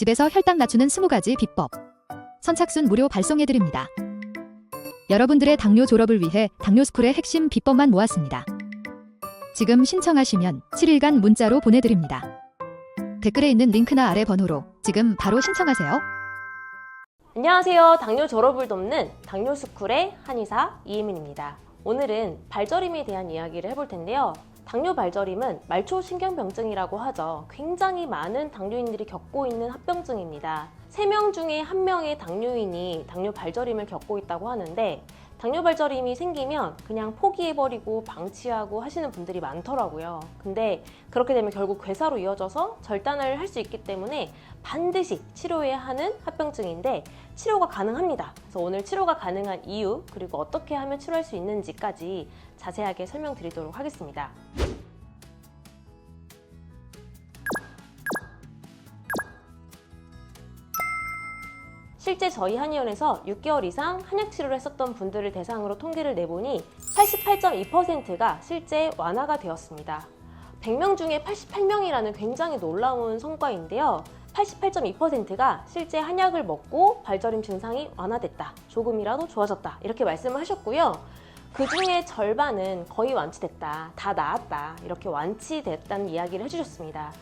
집에서 혈당 낮추는 20가지 비법. 선착순 무료 발송해드립니다. 여러분들의 당뇨 졸업을 위해 당뇨스쿨의 핵심 비법만 모았습니다. 지금 신청하시면 7일간 문자로 보내드립니다. 댓글에 있는 링크나 아래 번호로 지금 바로 신청하세요. 안녕하세요. 당뇨 졸업을 돕는 당뇨 스쿨의 한의사 이혜민입니다. 오늘은 발저림에 대한 이야기를 해볼 텐데요. 당뇨 발저림은 말초 신경병증이라고 하죠. 굉장히 많은 당뇨인들이 겪고 있는 합병증입니다. 3명 중에 1명의 당뇨인이 당뇨 발저림을 겪고 있다고 하는데 당뇨 발저림이 생기면 그냥 포기해버리고 방치하고 하시는 분들이 많더라고요. 근데 그렇게 되면 결국 괴사로 이어져서 절단을 할 수 있기 때문에 반드시 치료해야 하는 합병증인데 치료가 가능합니다. 그래서 오늘 치료가 가능한 이유 그리고 어떻게 하면 치료할 수 있는지까지 자세하게 설명드리도록 하겠습니다. 실제 저희 한의원에서 6개월 이상 한약 치료를 했었던 분들을 대상으로 통계를 내보니 88.2%가 실제 완화가 되었습니다. 100명 중에 88명이라는 굉장히 놀라운 성과인데요. 88.2%가 실제 한약을 먹고 발저림 증상이 완화됐다. 조금이라도 좋아졌다. 이렇게 말씀을 하셨고요. 그 중에 절반은 거의 완치됐다. 다 나았다. 이렇게 완치됐다는 이야기를 해주셨습니다.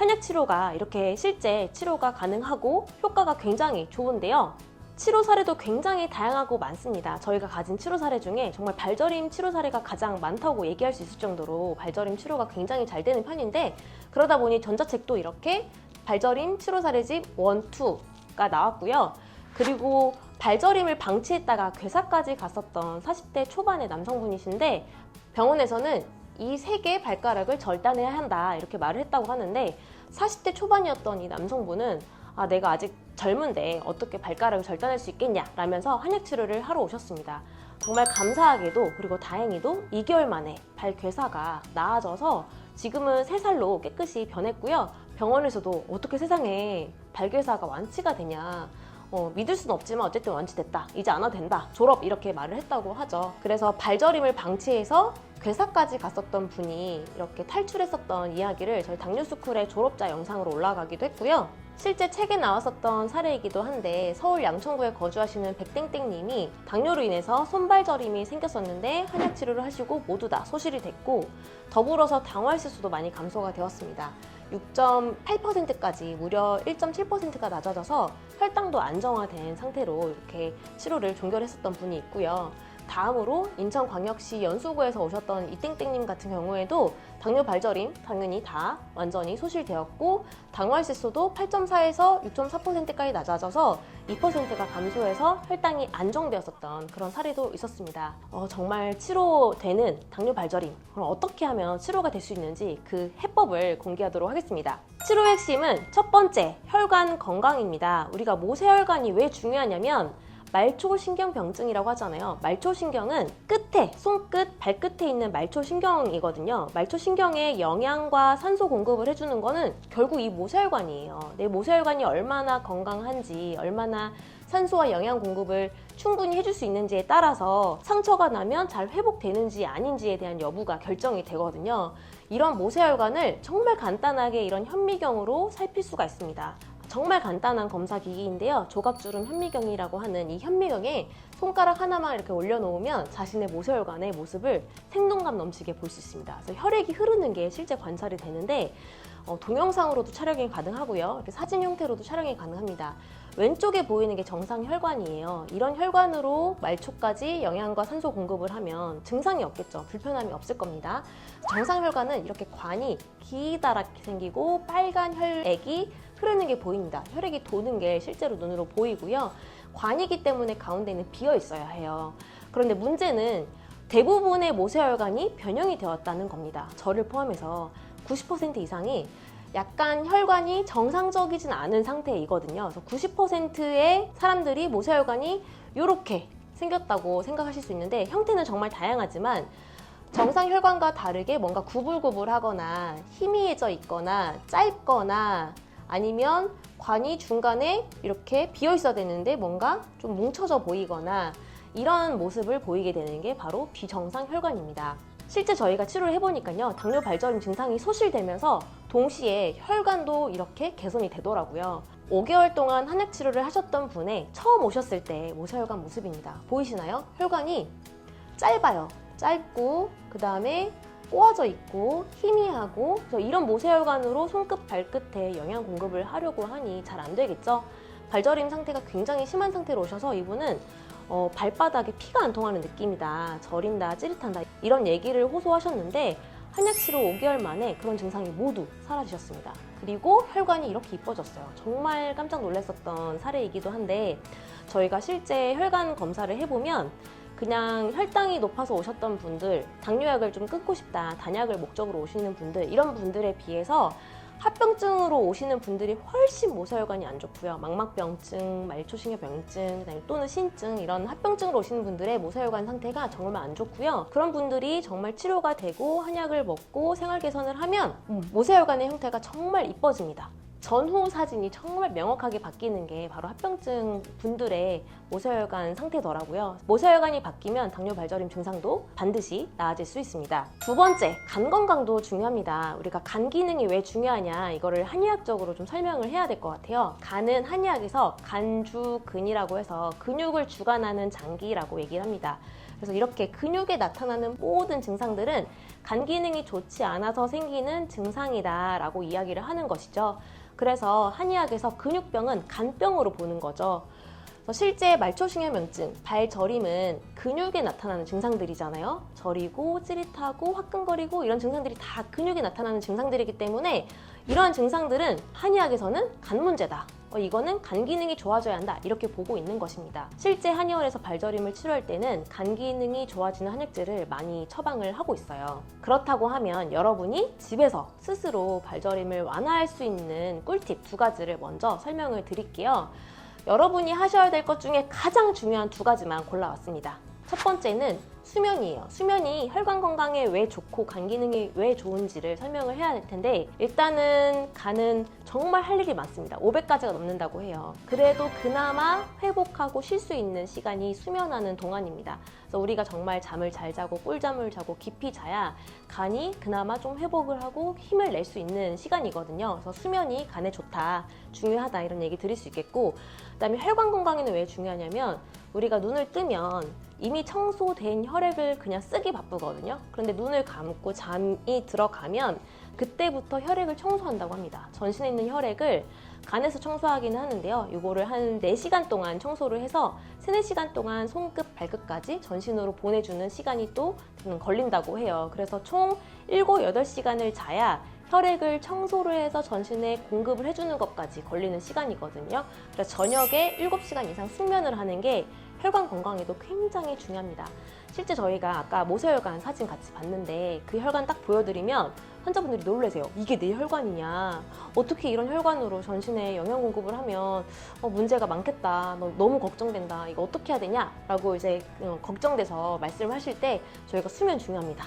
한약 치료가 이렇게 실제 치료가 가능하고 효과가 굉장히 좋은데요. 치료 사례도 굉장히 다양하고 많습니다. 저희가 가진 치료 사례 중에 정말 발저림 치료 사례가 가장 많다고 얘기할 수 있을 정도로 발저림 치료가 굉장히 잘 되는 편인데 그러다 보니 전자책도 이렇게 발저림 치료 사례집 1, 2가 나왔고요. 그리고 발저림을 방치했다가 괴사까지 갔었던 40대 초반의 남성분이신데 병원에서는 이 세 개의 발가락을 절단해야 한다 이렇게 말을 했다고 하는데 40대 초반이었던 이 남성분은 아 내가 아직 젊은데 어떻게 발가락을 절단할 수 있겠냐 라면서 한약 치료를 하러 오셨습니다. 정말 감사하게도 그리고 다행히도 2개월 만에 발 괴사가 나아져서 지금은 3살로 깨끗이 변했고요. 병원에서도 어떻게 세상에 발 괴사가 완치가 되냐 어, 믿을 수는 없지만 어쨌든 완치됐다. 이제 안 와도 된다. 졸업 이렇게 말을 했다고 하죠. 그래서 발저림을 방치해서 괴사까지 갔었던 분이 이렇게 탈출했었던 이야기를 저희 당뇨스쿨의 졸업자 영상으로 올라가기도 했고요. 실제 책에 나왔었던 사례이기도 한데 서울 양천구에 거주하시는 백땡땡님이 당뇨로 인해서 손발저림이 생겼었는데 한약 치료를 하시고 모두 다 소실이 됐고 더불어서 당화혈색소도 많이 감소가 되었습니다. 6.8%까지 무려 1.7%가 낮아져서 혈당도 안정화된 상태로 이렇게 치료를 종결했었던 분이 있고요. 다음으로 인천광역시 연수구에서 오셨던 이땡땡님 같은 경우에도 당뇨 발저림 당연히 다 완전히 소실되었고 당화혈색소도 8.4에서 6.4%까지 낮아져서 2%가 감소해서 혈당이 안정되었었던 그런 사례도 있었습니다. 어, 정말 치료되는 당뇨 발저림 그럼 어떻게 하면 치료가 될 수 있는지 그 해법을 공개하도록 하겠습니다. 치료의 핵심은 첫 번째 혈관 건강입니다. 우리가 모세혈관이 왜 중요하냐면 말초신경병증이라고 하잖아요. 말초신경은 끝에, 손끝, 발끝에 있는 말초신경이거든요. 말초신경에 영양과 산소 공급을 해주는 거는 결국 이 모세혈관이에요. 내 모세혈관이 얼마나 건강한지, 얼마나 산소와 영양 공급을 충분히 해줄 수 있는지에 따라서 상처가 나면 잘 회복되는지 아닌지에 대한 여부가 결정이 되거든요. 이런 모세혈관을 정말 간단하게 이런 현미경으로 살필 수가 있습니다. 정말 간단한 검사 기기인데요. 조각주름 현미경이라고 하는 이 현미경에 손가락 하나만 이렇게 올려놓으면 자신의 모세혈관의 모습을 생동감 넘치게 볼 수 있습니다. 그래서 혈액이 흐르는 게 실제 관찰이 되는데 어, 동영상으로도 촬영이 가능하고요. 사진 형태로도 촬영이 가능합니다. 왼쪽에 보이는 게 정상 혈관이에요. 이런 혈관으로 말초까지 영양과 산소 공급을 하면 증상이 없겠죠. 불편함이 없을 겁니다. 정상 혈관은 이렇게 관이 기다랗게 생기고 빨간 혈액이 흐르는 게 보입니다. 혈액이 도는 게 실제로 눈으로 보이고요. 관이기 때문에 가운데는 비어 있어야 해요. 그런데 문제는 대부분의 모세혈관이 변형이 되었다는 겁니다. 저를 포함해서 90% 이상이 약간 혈관이 정상적이진 않은 상태이거든요. 그래서 90%의 사람들이 모세혈관이 이렇게 생겼다고 생각하실 수 있는데 형태는 정말 다양하지만 정상 혈관과 다르게 뭔가 구불구불하거나 희미해져 있거나 짧거나 아니면 관이 중간에 이렇게 비어 있어야 되는데 뭔가 좀 뭉쳐져 보이거나 이런 모습을 보이게 되는 게 바로 비정상 혈관입니다. 실제 저희가 치료를 해보니까요, 당뇨 발저림 증상이 소실되면서 동시에 혈관도 이렇게 개선이 되더라고요. 5개월 동안 한약 치료를 하셨던 분의 처음 오셨을 때 모세혈관 모습입니다. 보이시나요? 혈관이 짧아요. 짧고 그 다음에 꼬아져 있고 희미하고 이런 모세혈관으로 손끝 발끝에 영양 공급을 하려고 하니 잘 안 되겠죠. 발저림 상태가 굉장히 심한 상태로 오셔서 이분은 어, 발바닥에 피가 안 통하는 느낌이다, 저린다, 찌릿한다 이런 얘기를 호소하셨는데 한약 치료 5개월 만에 그런 증상이 모두 사라지셨습니다. 그리고 혈관이 이렇게 이뻐졌어요. 정말 깜짝 놀랐었던 사례이기도 한데 저희가 실제 혈관 검사를 해보면 그냥 혈당이 높아서 오셨던 분들, 당뇨약을 좀 끊고 싶다, 단약을 목적으로 오시는 분들, 이런 분들에 비해서 합병증으로 오시는 분들이 훨씬 모세혈관이 안 좋고요. 망막병증, 말초신경병증, 또는 신증 이런 합병증으로 오시는 분들의 모세혈관 상태가 정말 안 좋고요. 그런 분들이 정말 치료가 되고 한약을 먹고 생활 개선을 하면 모세혈관의 형태가 정말 이뻐집니다. 전후 사진이 정말 명확하게 바뀌는 게 바로 합병증 분들의 모세혈관 상태더라고요. 모세혈관이 바뀌면 당뇨 발저림 증상도 반드시 나아질 수 있습니다. 두 번째, 간 건강도 중요합니다. 우리가 간 기능이 왜 중요하냐 이거를 한의학적으로 좀 설명을 해야 될 것 같아요. 간은 한의학에서 간주근이라고 해서 근육을 주관하는 장기라고 얘기를 합니다. 그래서 이렇게 근육에 나타나는 모든 증상들은 간 기능이 좋지 않아서 생기는 증상이다라고 이야기를 하는 것이죠. 그래서 한의학에서 근육병은 간병으로 보는 거죠. 실제 말초신경병증, 발저림은 근육에 나타나는 증상들이잖아요. 저리고 찌릿하고 화끈거리고 이런 증상들이 다 근육에 나타나는 증상들이기 때문에 이러한 증상들은 한의학에서는 간 문제다. 어, 이거는 간 기능이 좋아져야 한다. 이렇게 보고 있는 것입니다. 실제 한의원에서 발저림을 치료할 때는 간 기능이 좋아지는 한약제를 많이 처방을 하고 있어요. 그렇다고 하면 여러분이 집에서 스스로 발저림을 완화할 수 있는 꿀팁 두 가지를 먼저 설명을 드릴게요. 여러분이 하셔야 될 것 중에 가장 중요한 두 가지만 골라왔습니다. 첫 번째는 수면이에요. 수면이 혈관 건강에 왜 좋고 간 기능이 왜 좋은지를 설명을 해야 될 텐데 일단은 간은 정말 할 일이 많습니다. 500가지가 넘는다고 해요. 그래도 그나마 회복하고 쉴 수 있는 시간이 수면하는 동안입니다. 그래서 우리가 정말 잠을 잘 자고 꿀잠을 자고 깊이 자야 간이 그나마 좀 회복을 하고 힘을 낼 수 있는 시간이거든요. 그래서 수면이 간에 좋다, 중요하다 이런 얘기 드릴 수 있겠고 그다음에 혈관 건강에는 왜 중요하냐면 우리가 눈을 뜨면 이미 청소된 혈액을 그냥 쓰기 바쁘거든요. 그런데 눈을 감고 잠이 들어가면 그때부터 혈액을 청소한다고 합니다. 전신에 있는 혈액을 간에서 청소하기는 하는데요. 이거를 한 4시간 동안 청소를 해서 3, 4시간 동안 손끝, 발끝까지 전신으로 보내주는 시간이 또 걸린다고 해요. 그래서 총 7, 8시간을 자야 혈액을 청소를 해서 전신에 공급을 해주는 것까지 걸리는 시간이거든요. 그래서 저녁에 7시간 이상 숙면을 하는 게 혈관 건강에도 굉장히 중요합니다. 실제 저희가 아까 모세혈관 사진 같이 봤는데 그 혈관 딱 보여드리면 환자분들이 놀라세요. 이게 내 혈관이냐? 어떻게 이런 혈관으로 전신에 영양 공급을 하면 어, 문제가 많겠다. 너, 너무 걱정된다. 이거 어떻게 해야 되냐? 라고 이제 어, 걱정돼서 말씀하실 때 저희가 수면 중요합니다.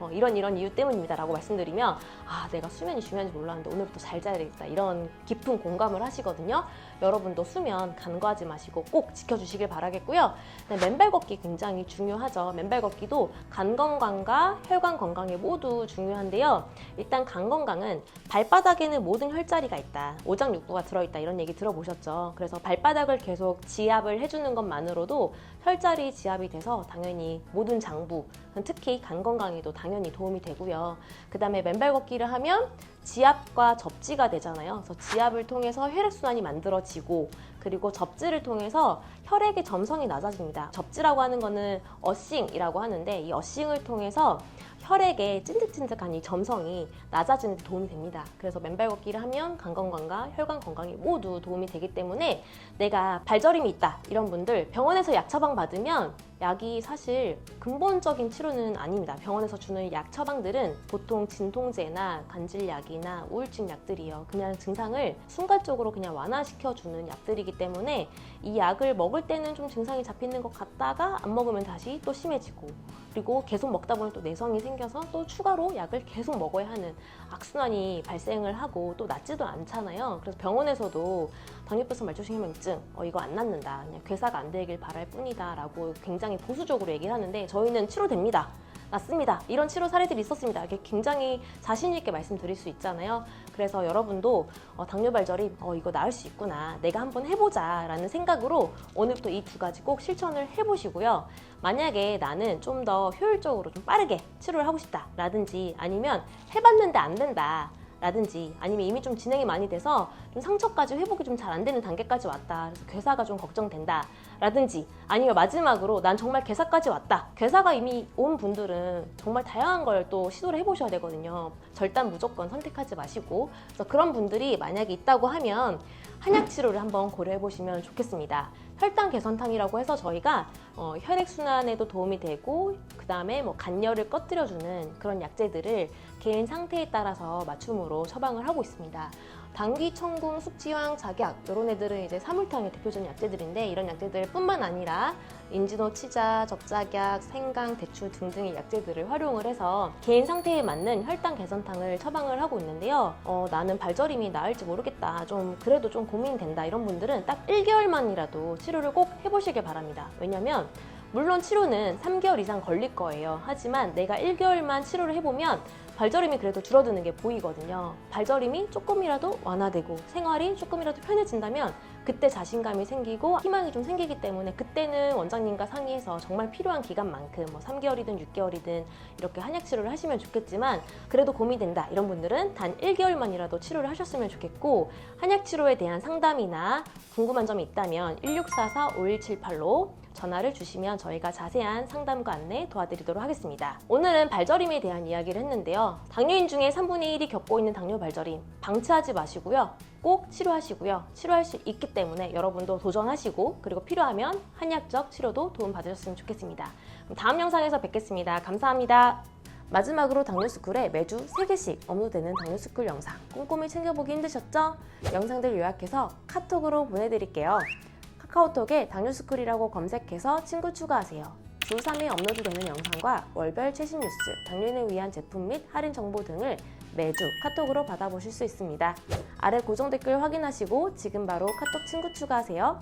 어, 이런 이런 이유 때문입니다 라고 말씀드리면 아 내가 수면이 중요한지 몰랐는데 오늘부터 잘 자야 되겠다. 이런 깊은 공감을 하시거든요. 여러분도 수면 간과하지 마시고 꼭 지켜주시길 바라겠고요. 네, 맨발 걷기 굉장히 중요하죠. 맨발 걷기도 간 건강과 혈관 건강에 모두 중요한데요. 일단 간 건강은 발바닥에는 모든 혈자리가 있다. 오장육부가 들어있다. 이런 얘기 들어보셨죠? 그래서 발바닥을 계속 지압을 해주는 것만으로도 혈자리 지압이 돼서 당연히 모든 장부 특히 간 건강에도 당연히 도움이 되고요. 그 다음에 맨발 걷기 를 하면 지압과 접지가 되잖아요. 그래서 지압을 통해서 혈액순환이 만들어지고 그리고 접지를 통해서 혈액의 점성이 낮아집니다. 접지라고 하는 거는 어싱이라고 하는데 이 어싱을 통해서 혈액의 찐득찐득한 이 점성이 낮아지는 데 도움이 됩니다. 그래서 맨발 걷기를 하면 간 건강과 혈관 건강에 모두 도움이 되기 때문에 내가 발저림이 있다 이런 분들 병원에서 약 처방 받으면 약이 사실 근본적인 치료는 아닙니다. 병원에서 주는 약 처방들은 보통 진통제나 간질약이나 우울증 약들이요. 그냥 증상을 순간적으로 그냥 완화시켜 주는 약들이기 때문에 이 약을 먹을 때는 좀 증상이 잡히는 것 같다가 안 먹으면 다시 또 심해지고 그리고 계속 먹다 보면 또 내성이 생겨서 또 추가로 약을 계속 먹어야 하는 악순환이 발생을 하고 또 낫지도 않잖아요. 그래서 병원에서도 당뇨병성 말초신경병증 어, 이거 안 낫는다. 그냥 괴사가 안 되길 바랄 뿐이다라고 굉장히 굉장히 보수적으로 얘기를 하는데 저희는 치료됩니다. 낫습니다. 이런 치료 사례들이 있었습니다. 이렇게 굉장히 자신 있게 말씀드릴 수 있잖아요. 그래서 여러분도 어, 당뇨 발절이 어, 이거 나을 수 있구나. 내가 한번 해보자 라는 생각으로 오늘부터 이 두 가지 꼭 실천을 해보시고요. 만약에 나는 좀 더 효율적으로 좀 빠르게 치료를 하고 싶다 라든지 아니면 해봤는데 안 된다. 라든지 아니면 이미 좀 진행이 많이 돼서 좀 상처까지 회복이 좀 잘 안 되는 단계까지 왔다. 그래서 괴사가 좀 걱정된다. 라든지 아니면 마지막으로 난 정말 괴사까지 왔다. 괴사가 이미 온 분들은 정말 다양한 걸 또 시도를 해보셔야 되거든요. 절단 무조건 선택하지 마시고 그래서 그런 분들이 만약에 있다고 하면 한약 치료를 한번 고려해 보시면 좋겠습니다. 혈당 개선탕이라고 해서 저희가 어, 혈액 순환에도 도움이 되고 그 다음에 뭐 간열을 꺼뜨려주는 그런 약재들을 개인 상태에 따라서 맞춤으로 처방을 하고 있습니다. 당귀, 청궁, 숙지황, 작약 이런 애들은 이제 사물탕의 대표적인 약재들인데 이런 약재들뿐만 아니라 인지노, 치자, 적작약, 생강, 대추 등등의 약재들을 활용을 해서 개인 상태에 맞는 혈당 개선탕을 처방을 하고 있는데요. 어, 나는 발저림이 나을지 모르겠다. 좀 그래도 좀 고민된다. 이런 분들은 딱 1개월만이라도 치료를 꼭 해보시길 바랍니다. 왜냐면 물론 치료는 3개월 이상 걸릴 거예요. 하지만 내가 1개월만 치료를 해보면 발저림이 그래도 줄어드는 게 보이거든요. 발저림이 조금이라도 완화되고 생활이 조금이라도 편해진다면 그때 자신감이 생기고 희망이 좀 생기기 때문에 그때는 원장님과 상의해서 정말 필요한 기간만큼 뭐 3개월이든 6개월이든 이렇게 한약 치료를 하시면 좋겠지만 그래도 고민된다 이런 분들은 단 1개월만이라도 치료를 하셨으면 좋겠고 한약 치료에 대한 상담이나 궁금한 점이 있다면 1644-5178로 전화를 주시면 저희가 자세한 상담과 안내 도와드리도록 하겠습니다. 오늘은 발저림에 대한 이야기를 했는데요. 당뇨인 중에 3분의 1이 겪고 있는 당뇨 발저림 방치하지 마시고요. 꼭 치료하시고요. 치료할 수 있기 때문에 여러분도 도전하시고 그리고 필요하면 한약적 치료도 도움 받으셨으면 좋겠습니다. 다음 영상에서 뵙겠습니다. 감사합니다. 마지막으로 당뇨스쿨에 매주 3개씩 업로드되는 당뇨스쿨 영상 꼼꼼히 챙겨보기 힘드셨죠? 영상들 요약해서 카톡으로 보내드릴게요. 카카오톡에 당뇨스쿨이라고 검색해서 친구 추가하세요. 주 3회 업로드되는 영상과 월별 최신 뉴스, 당뇨인을 위한 제품 및 할인 정보 등을 매주 카톡으로 받아보실 수 있습니다. 아래 고정 댓글 확인하시고 지금 바로 카톡 친구 추가하세요.